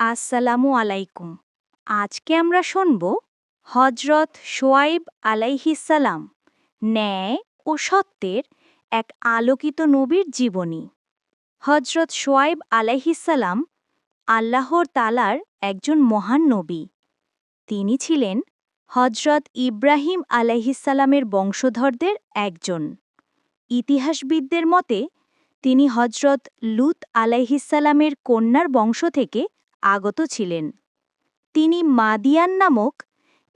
আসসালামু আলাইকুম। আজকে আমরা শুনব হজরত শোয়াইব আলাইহিসালাম ন্যায় ও সত্যের এক আলোকিত নবীর জীবনী। হজরত শোয়াইব আলাইহিসালাম আল্লাহর তালার একজন মহান নবী। তিনি ছিলেন হজরত ইব্রাহিম আলাইহিসালামের বংশধরদের একজন। ইতিহাসবিদদের মতে, তিনি হজরত লুত আলাইহিসালামের কন্যার বংশ থেকে আগত ছিলেন। তিনি মাদিয়ান নামক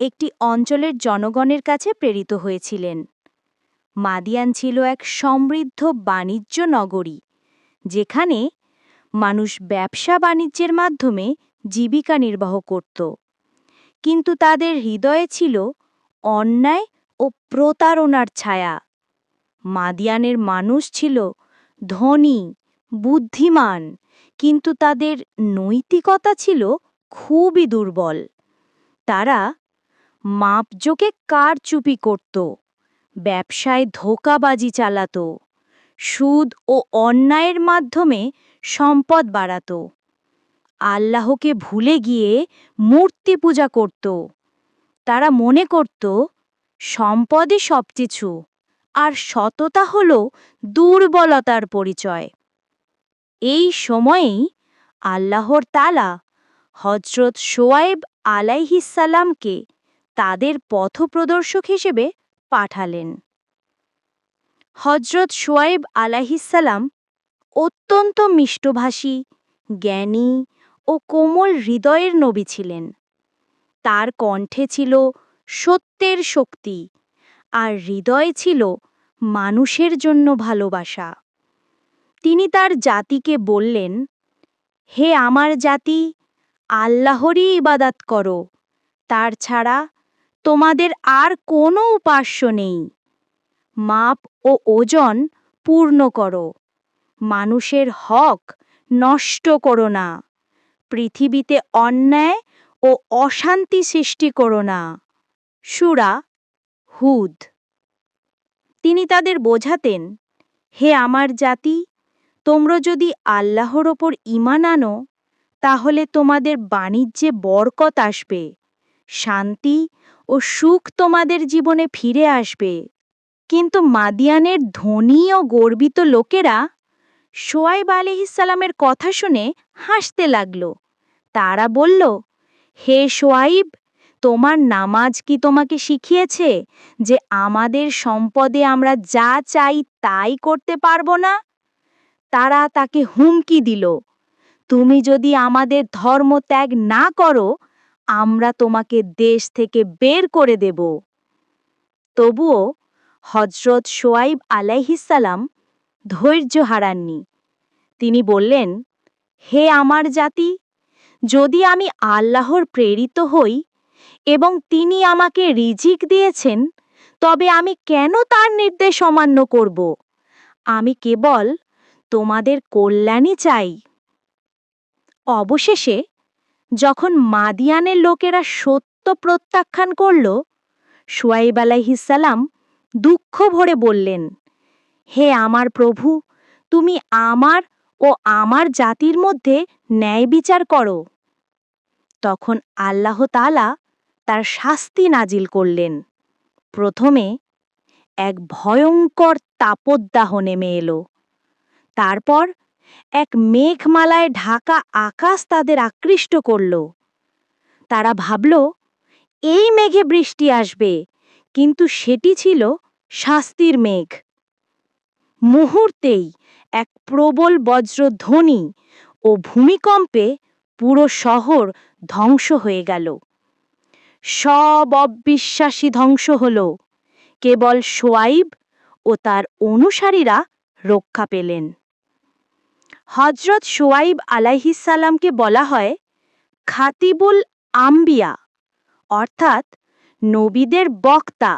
একটি অঞ্চলের জনগণের কাছে প্রেরিত হয়েছিলেন। মাদিয়ান ছিল এক সমৃদ্ধ বাণিজ্য নগরী, যেখানে মানুষ ব্যবসা বাণিজ্যের মাধ্যমে জীবিকা নির্বাহ করত। কিন্তু তাদের হৃদয়ে ছিল অন্যায় ও প্রতারণার ছায়া। মাদিয়ানের মানুষ ছিল ধনী, বুদ্ধিমান কিন্তু তাদের নৈতিকতা ছিল খুবই দুর্বল। তারা মাপজোকে কারচুপি করত, ব্যবসায় ধোকাবাজি চালাত, সুদ ও অন্যায়ের মাধ্যমে সম্পদ বাড়াত। আল্লাহকে ভুলে গিয়ে মূর্তি পূজা করত। তারা মনে করত, সম্পদই সবকিছু, আর সততা হল দুর্বলতার পরিচয়। এই সময়েই আল্লাহর তালা হজরত শোয়াইব আলাইহিসাল্লামকে তাদের পথপ্রদর্শক হিসেবে পাঠালেন। হজরত শোয়াইব আলাইহিসাল্লাম অত্যন্ত মিষ্টভাষী, জ্ঞানী ও কোমল হৃদয়ের নবী ছিলেন। তার কণ্ঠে ছিল সত্যের শক্তি আর হৃদয়ে ছিল মানুষের জন্য ভালোবাসা। তিনি তার জাতিকে বললেন, হে আমার জাতি, আল্লাহরই ইবাদাত করো। তার ছাড়া তোমাদের আর কোনো উপাস্য নেই। মাপ ও ওজন পূর্ণ করো। মানুষের হক নষ্ট করো না। পৃথিবীতে অন্যায় ও অশান্তি সৃষ্টি করো না। সুরা হুদ। তিনি তাদের বোঝাতেন, হে আমার জাতি তোমরা যদি আল্লাহর ওপর ইমান আনো, তাহলে তোমাদের বাণিজ্যে বরকত আসবে, শান্তি ও সুখ তোমাদের জীবনে ফিরে আসবে। কিন্তু মাদিয়ানের ধনী ও গর্বিত লোকেরা সোয়াইব আলিহিসাল্লামের কথা শুনে হাসতে লাগল। তারা বলল, হে সোয়াইব তোমার নামাজ কি তোমাকে শিখিয়েছে যে আমাদের সম্পদে আমরা যা চাই তাই করতে পারব না? তারা তাকে হুমকি দিল। তুমি যদি আমাদের ধর্ম ত্যাগ না করো, আমরা তোমাকে দেশ থেকে বের করে দেব। তবুও হজরত সোয়াইব আলাইহিসাল্লাম ধৈর্য হারাননি। তিনি বললেন, হে আমার জাতি, যদি আমি আল্লাহর প্রেরিত হই এবং তিনি আমাকে রিজিক দিয়েছেন, তবে আমি কেন তার নির্দেশ অমান্য করব? আমি কেবল তোমাদের কল্যাণই চাই। অবশেষে, যখন মাদিয়ানের লোকেরা সত্য প্রত্যাখ্যান করল সোয়াইব আলাইহিসাল্লাম দুঃখ ভরে বললেন, হে আমার প্রভু, তুমি আমার ও আমার জাতির মধ্যে ন্যায় বিচার করো। তখন আল্লাহ তালা তার শাস্তি নাজিল করলেন। প্রথমে এক ভয়ঙ্কর তাপদাহ নেমে এলো। তারপর এক মেঘমালায় ঢাকা আকাশ তাদের আকৃষ্ট করল। তারা ভাবল, এই মেঘে বৃষ্টি আসবে, কিন্তু সেটি ছিল শাস্তির মেঘ। মুহূর্তেই এক প্রবল বজ্রধ্বনি ও ভূমিকম্পে পুরো শহর ধ্বংস হয়ে গেল। সব অবিশ্বাসী ধ্বংস হল। কেবল সোয়াইব ও তার অনুসারীরা রক্ষা পেলেন। হজরত সোয়াইব আলাইহিসাল্লামকে বলা হয় খাতিবুল আম্বিয়া, অর্থাৎ নবীদের বক্তা,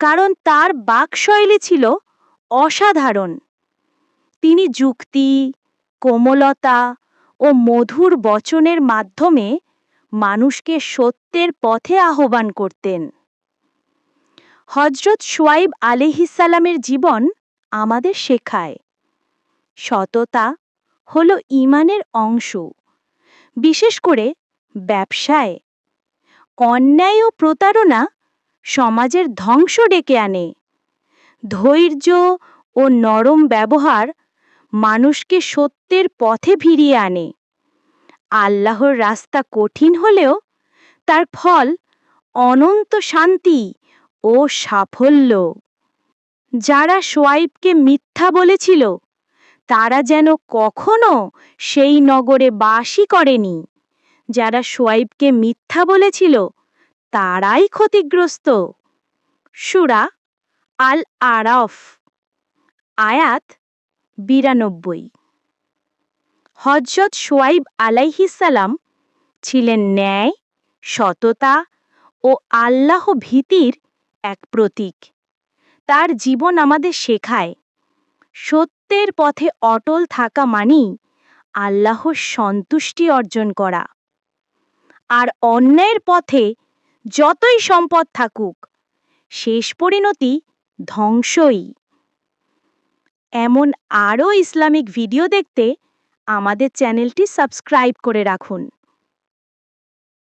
কারণ তার বাকশৈলী ছিল অসাধারণ। তিনি যুক্তি, কোমলতা ও মধুর বচনের মাধ্যমে মানুষকে সত্যের পথে আহ্বান করতেন। হজরত সোয়াইব আলিহিসাল্লামের জীবন আমাদের শেখায় সততা হল ইমানের অংশ। বিশেষ করে ব্যবসায়। অন্যায় ও প্রতারণা সমাজের ধ্বংস ডেকে আনে। ধৈর্য ও নরম ব্যবহার মানুষকে সত্যের পথে ফিরিয়ে আনে। আল্লাহর রাস্তা কঠিন হলেও তার ফল অনন্ত শান্তি ও সাফল্য। যারা সোয়াইবকে মিথ্যা বলেছিল তারা যেন কখনো সেই নগরে বাসই করেনি। যারা সোয়াইবকে মিথ্যা বলেছিল, তারাই ক্ষতিগ্রস্ত। সুরা আল আরাফ আয়াত বিরানব্বই। হজরত সোয়াইব আলাইহিসালাম ছিলেন ন্যায়, সততা ও আল্লাহ ভীতির এক প্রতীক। তার জীবন আমাদের শেখায় সত্যের পথে অটল থাকা মানেই আল্লাহর সন্তুষ্টি অর্জন করা। আর অন্যায়ের পথে যতই সম্পদ থাকুক, শেষ পরিণতি ধ্বংসই। এমন আরও ইসলামিক ভিডিও দেখতে আমাদের চ্যানেলটি সাবস্ক্রাইব করে রাখুন।